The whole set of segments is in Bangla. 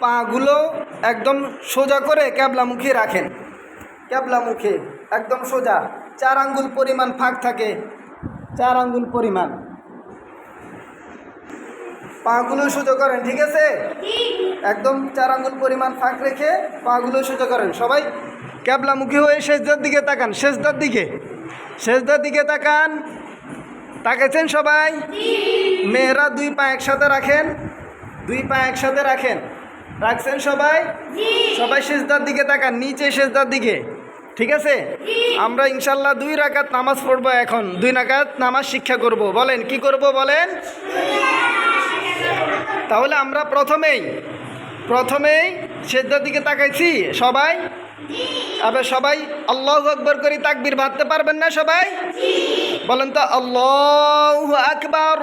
পাগুলো একদম সোজা করে ক্যাবলামুখী রাখেন। ক্যাবলামুখে একদম সোজা। চার আঙ্গুল পরিমাণ ফাঁক থাকে। চার আঙ্গুল পরিমাণ। পাগুলো সোজা করেন, ঠিক আছে? একদম চার আঙ্গুল পরিমাণ ফাঁক রেখে পাগুলো সোজা করেন। সবাই ক্যাবলামুখী হয়ে শেষদার দিকে তাকান, শেষদার দিকে। শেষদার দিকে তাকান। তাকাইছেন সবাই? মেয়েরা দুই পা একসাথে রাখেন। দুই পা একসাথে রাখেন। রাখছেন সবাই? সবাই শেষদার দিকে তাকান নিচে শেষদার দিকে। ঠিক আছে? আমরা ইনশাল্লাহ দুই রাকাত নামাজ পড়ব এখন। দুই রাকাত নামাজ শিক্ষা করব। বলেন কি করব বলেন? তাহলে আমরা প্রথমেই প্রথমেই সেদ্ধার দিকে তাকাইছি। সবাই? আবার সবাই আল্লাহ আকবর করে তাকবির ভাবতে পারবেন না সবাই? বলেন তো আল্লাহ আকবর।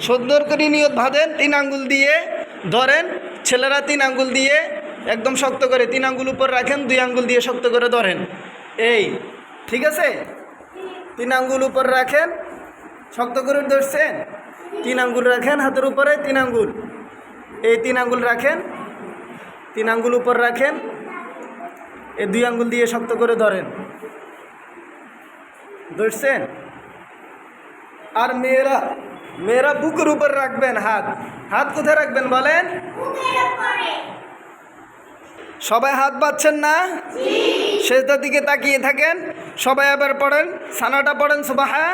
সুন্দর করে নিয়ত বাঁধেন তিন আঙ্গুল দিয়ে ধরেন, ছেলেরা তিন আঙ্গুল দিয়ে একদম শক্ত করে, তিন আঙ্গুল উপর রাখেন, দুই আঙ্গুল দিয়ে শক্ত করে ধরেন। এই, ঠিক আছে? তিন আঙ্গুল উপর রাখেন, শক্ত করে ধরছেন, তিন আঙ্গুল রাখেন হাতের উপরে, তিন আঙ্গুল। এই তিন আঙ্গুল রাখেন, তিন আঙ্গুল উপর রাখেন, এই দুই আঙ্গুল দিয়ে শক্ত করে ধরেন। ধরছেন? আর মেয়েরা মেয়েরা বুকের উপর রাখবেন হাত হাত কোথায় রাখবেন বলেন সবাই হাত বাঁধছেন না শেষটার দিকে তাকিয়ে থাকেন সবাই আবার পড়েন সানাটা পড়েন সুবাহা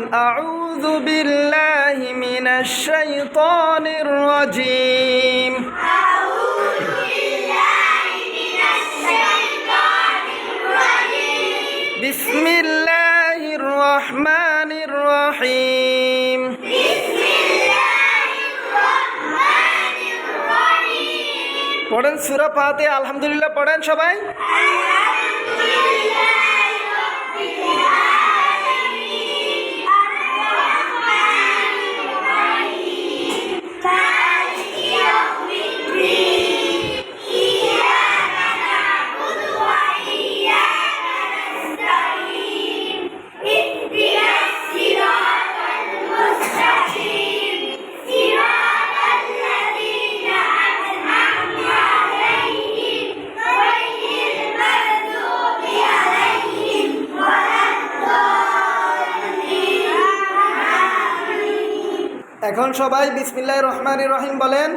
এবার পড়েন আউযু বিল্লাহি মিনাশ শাইতানির রাজিম। বিসমিল্লাহির রহমানির রহিম। পড়েন সূরা ফাতে আলহামদুলিল্লাহ, পড়েন সবাই। এখন সবাই বিসমিল্লাহ রহমান রহিম বলেন।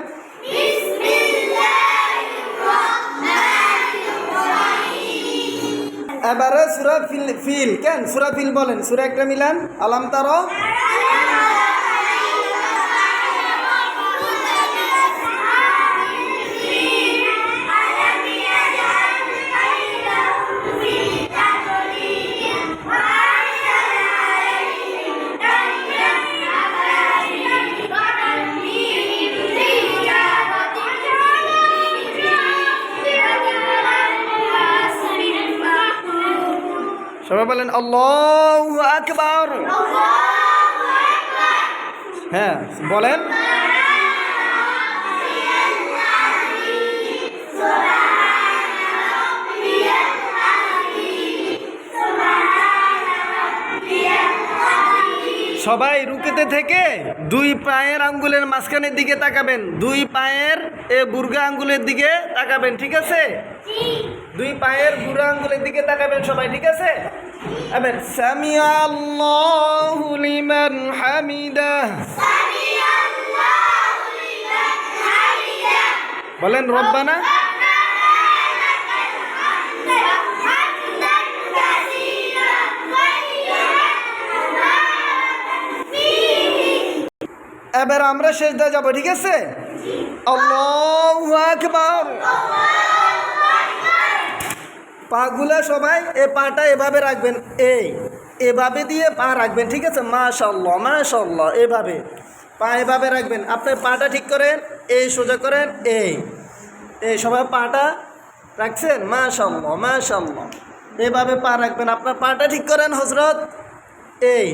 এবারে সুরা ফিল ফিল, কেন সুরা ফিল বলেন? সুরা একটা মিলান। আলাম তার সবাই বলেন আল্লাহ আকবার। হ্যাঁ বলেন। সবাই রুকেতে থেকে দুই পায়ের আঙ্গুলের মাঝখানের দিকে তাকাবেন। দুই পায়ের এ বুর্গা আঙ্গুলের দিকে তাকাবেন ঠিক আছে? দুই পায়ের বুড়া আঙ্গুলের দিকে তাকাবেন সবাই ঠিক আছে? এবার সামিয়া আল্লাহু লিমান হামিদা। বলেন রব্বানা। এবার আমরা শেষ দা যাব ঠিক আছে? আল্লাহু আকবার। পাগুলা সবাই এ পাটা এভাবে রাখবেন, এই, এভাবে দিয়ে পা রাখবেন, ঠিক আছে? মাশাল্লাহ মাশাল্লাহ এভাবে। পা এভাবে রাখবেন, আপনার পাটা ঠিক করেন, এই সোজা করেন, এই এই, সবাই পাটা রাখছেন? মাশাল্লাহ মাশাল্লাহ এভাবে পা রাখবেন, আপনার পাটা ঠিক করেন হজরত এই,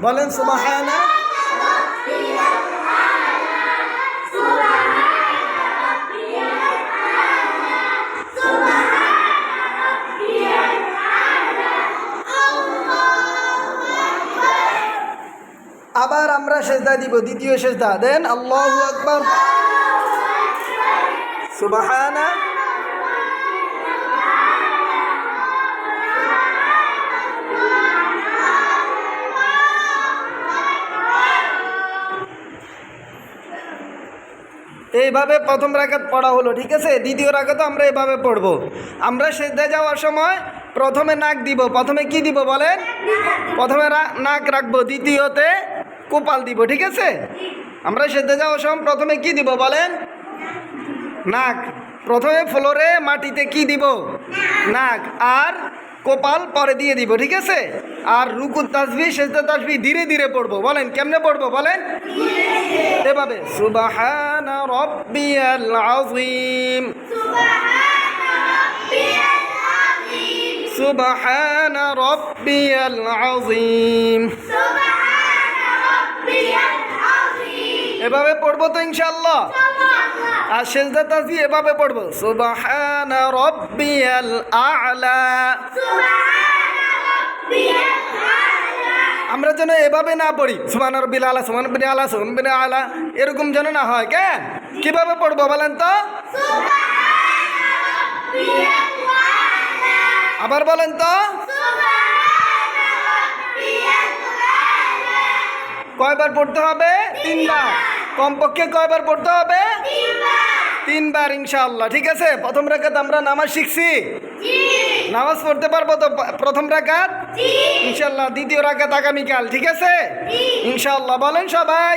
বলেন সুবাহানা সেজদা দিব, দ্বিতীয় সেজদা। দেন আল্লাহু আকবার। সুবাহানা। এইভাবে প্রথম রাকাত পড়া হলো, ঠিক আছে? দ্বিতীয় রাকাতও আমরা এভাবে পড়ব। আমরা সেদ্ধা যাওয়ার সময় প্রথমে নাক দিব, প্রথমে কি দিব বলেন? প্রথমে নাক রাখব, দ্বিতীয়তে কোপাল দিব, ঠিক আছে? আমরা সেদ্ধা যাওয়ার সময় প্রথমে কি দিব বলেন? নাক। প্রথমে ফ্লোরে মাটিতে কি দিব? নাক। আর কোপাল পরে দিয়ে দিব, ঠিক আছে? আর রুকু তাসবি, সেজদা তাসবি ধীরে ধীরে পড়ব। বলেন, কেমনে পড়ব? বলেন। এভাবে, সুবাহানা রব্বিয়াল আযীম। সুবাহানা রব্বিয়াল আযীম। এভাবে পড়ব তো ইনশাল্লাহ আর সেজদা তাসবি এভাবে পড়ব। সুবাহানা রব্বিয়াল আ'লা। আমরা যেন এভাবে না পড়ি। সুমান রব্বিল আলা সুমান বিন আলা সুমান বিন আলা। এরকম যেন না হয় কেন কীভাবে পড়ব বলেন তো? আবার বলেন তো? কয়বার পড়তে হবে? তিনবার। কমপক্ষে কয়বার পড়তে হবে? তিনবার। ইনশাআল্লাহ। ঠিক আছে? প্রথম রাখাত আমরা নামাজ শিখছি। নামাজ পড়তে পারব তো প্রথম রাখাত ইনশাল্লাহ দ্বিতীয় রাখাত আগামীকাল। ঠিক আছে? ইনশাল্লাহ বলেন সবাই।